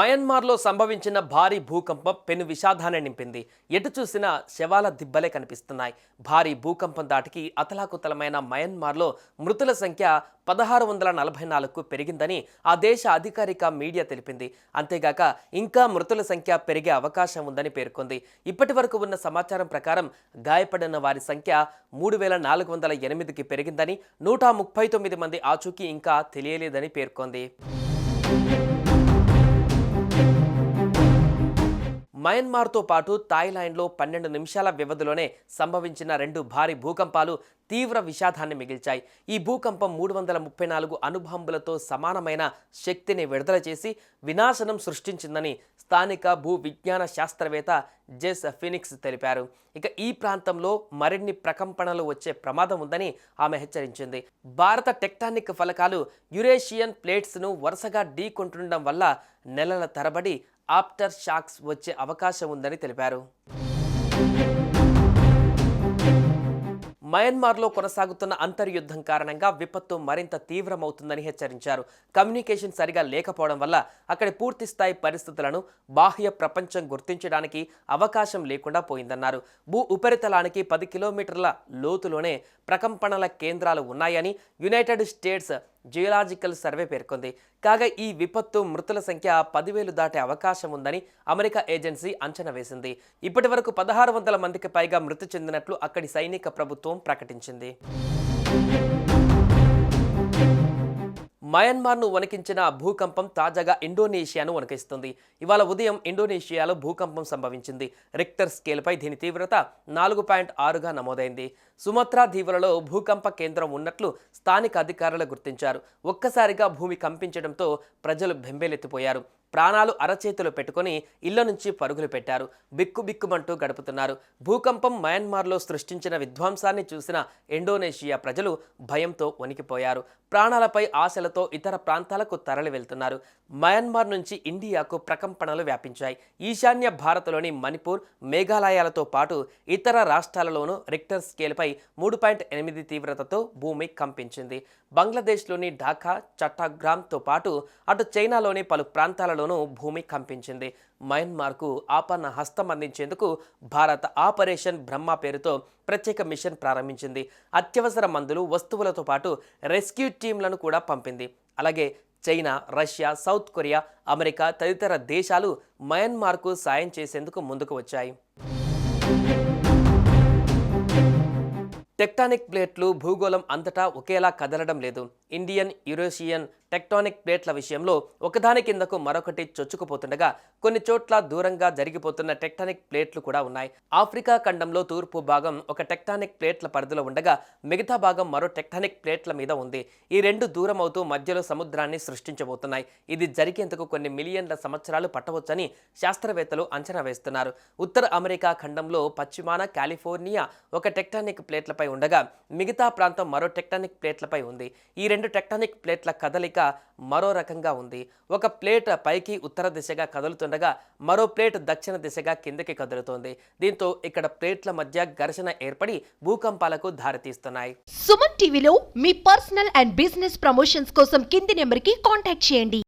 మయన్మార్లో సంభవించిన భారీ భూకంపం పెను విషాదాన్ని నింపింది. ఎటు చూసినా శవాల దిబ్బలే కనిపిస్తున్నాయి. భారీ భూకంపం దాటికి అతలాకుతలమైన మయన్మార్లో మృతుల సంఖ్య పదహారు వందల నలభై నాలుగుకు పెరిగిందని ఆ దేశ అధికారిక మీడియా తెలిపింది. అంతేగాక ఇంకా మృతుల సంఖ్య పెరిగే అవకాశం ఉందని పేర్కొంది. ఇప్పటి వరకు ఉన్న సమాచారం ప్రకారం గాయపడిన వారి సంఖ్య మూడు వేల నాలుగు వందల ఎనిమిదికి పెరిగిందని నూట ముప్పై తొమ్మిది మంది ఆచూకీ ఇంకా తెలియలేదని పేర్కొంది. మయన్మార్తో పాటు థాయిలాండ్లో పన్నెండు నిమిషాల వ్యవధిలోనే సంభవించిన రెండు భారీ భూకంపాలు తీవ్ర విషాదాన్ని మిగిల్చాయి. ఈ భూకంపం మూడు వందల ముప్పై నాలుగు అణుబాంబులతో సమానమైన శక్తిని విడుదల చేసి వినాశనం సృష్టించిందని స్థానిక భూ విజ్ఞాన శాస్త్రవేత్త జెస్ ఫినిక్స్ తెలిపారు. ఇక ఈ ప్రాంతంలో మరిన్ని ప్రకంపనలు వచ్చే ప్రమాదం ఉందని ఆమె హెచ్చరించింది. భారత టెక్టానిక్ ఫలకాలు యురేషియన్ ప్లేట్స్ను వరుసగా ఢీకొంటుండడం వల్ల నెలల తరబడి ఆఫ్టర్ షాక్స్ వచ్చే అవకాశం ఉందని తెలిపారు. మయన్మార్లో కొనసాగుతున్న అంతర్యుద్ధం కారణంగా విపత్తు మరింత తీవ్రమవుతుందని హెచ్చరించారు. కమ్యూనికేషన్ సరిగా లేకపోవడం వల్ల అక్కడి పూర్తిస్థాయి పరిస్థితులను బాహ్య ప్రపంచం గుర్తించడానికి అవకాశం లేకుండా పోయిందన్నారు. భూ ఉపరితలానికి పది కిలోమీటర్ల లోతులోనే ప్రకంపనల కేంద్రాలు ఉన్నాయని యునైటెడ్ స్టేట్స్ జియోలాజికల్ సర్వే పేర్కొంది. కాగా ఈ విపత్తు మృతుల సంఖ్య పదివేలు దాటే అవకాశం ఉందని అమెరికా ఏజెన్సీ అంచనా వేసింది. ఇప్పటి వరకు పదహారు వందల మందికి పైగా మృతి చెందినట్లు అక్కడి సైనిక ప్రభుత్వం ప్రకటించింది. మయన్మార్ను వణికించిన భూకంపం తాజాగా ఇండోనేషియాను వణికిస్తుంది. ఇవాళ ఉదయం ఇండోనేషియాలో భూకంపం సంభవించింది. రిక్టర్ స్కేల్పై దీని తీవ్రత నాలుగు పాయింట్ ఆరుగా నమోదైంది. సుమత్రా దీవులలో భూకంప కేంద్రం ఉన్నట్లు స్థానిక అధికారులు గుర్తించారు. ఒక్కసారిగా భూమి కంపించడంతో ప్రజలు బెంబేలెత్తిపోయారు. ప్రాణాలు అరచేతులు పెట్టుకొని ఇళ్ళ నుంచి పరుగులు పెట్టారు. బిక్కు బిక్కుమంటూ గడుపుతున్నారు. భూకంపం మయన్మార్లో సృష్టించిన విధ్వంసాన్ని చూసిన ఇండోనేషియా ప్రజలు భయంతో వణికిపోయారు. ప్రాణాలపై ఆశలతో ఇతర ప్రాంతాలకు తరలి వెళ్తున్నారు. మయన్మార్ నుంచి ఇండియాకు ప్రకంపనలు వ్యాపించాయి. ఈశాన్య భారత్లోని మణిపూర్ మేఘాలయాలతో పాటు ఇతర రాష్ట్రాలలోనూ రిక్టర్ స్కేల్పై మూడు పాయింట్ ఎనిమిది తీవ్రతతో భూమి కంపించింది. బంగ్లాదేశ్లోని ఢాకా చట్టాగ్రామ్తో పాటు అటు చైనాలోని పలు ప్రాంతాలలోనూ భూమి కంపించింది. మయన్మార్కు ఆపన్న హస్తం అందించేందుకు భారత్ ఆపరేషన్ బ్రహ్మ పేరుతో ప్రత్యేక మిషన్ ప్రారంభించింది. అత్యవసర మందులు వస్తువులతో పాటు రెస్క్యూ టీంలను కూడా పంపింది. అలాగే China Russia South Korea America తదితర దేశాలు మయన్మార్కు సాయం చేసేందుకు ముందుకు వచ్చాయి. టెక్టానిక్ ప్లేట్లు భూగోళం అంతటా ఒకేలా కదలడం లేదు. ఇండియన్ యురేషియన్ టెక్టానిక్ ప్లేట్ల విషయంలో ఒకదాని కిందకు మరొకటి చొచ్చుకుపోతుండగా కొన్ని చోట్ల దూరంగా జరిగిపోతున్న టెక్టానిక్ ప్లేట్లు కూడా ఉన్నాయి. ఆఫ్రికా ఖండంలో తూర్పు భాగం ఒక టెక్టానిక్ ప్లేట్ల పరిధిలో ఉండగా మిగతా భాగం మరో టెక్టానిక్ ప్లేట్ల మీద ఉంది. ఈ రెండు దూరం అవుతూ మధ్యలో సముద్రాన్ని సృష్టించబోతున్నాయి. ఇది జరిగేందుకు కొన్ని మిలియన్ల సంవత్సరాలు పట్టవచ్చని శాస్త్రవేత్తలు అంచనా వేస్తున్నారు. ఉత్తర అమెరికా ఖండంలో పశ్చిమాన కాలిఫోర్నియా ఒక టెక్టానిక్ ప్లేట్లపై ఉండగా మిగతా ప్రాంతం మరో టెక్టానిక్ ప్లేట్లపై ఉంది. ఈ రెండు టెక్టానిక్ ప్లేట్ల కదలిక కదలిక మరో రకంగా ఉంది. ఒక ప్లేట్ పైకి ఉత్తర దిశగా కదులుతుండగా మరో ప్లేట్ దక్షిణ దిశగా కిందకి కదులుతోంది. దీంతో ఇక్కడ ప్లేట్ల మధ్య ఘర్షణ ఏర్పడి భూకంపాలకు దారితీస్తున్నాయి. సుమన్ టీవీలో మీ పర్సనల్ అండ్ బిజినెస్ ప్రమోషన్స్ కోసం కింది నెంబర్కి కాంటాక్ట్ చేయండి.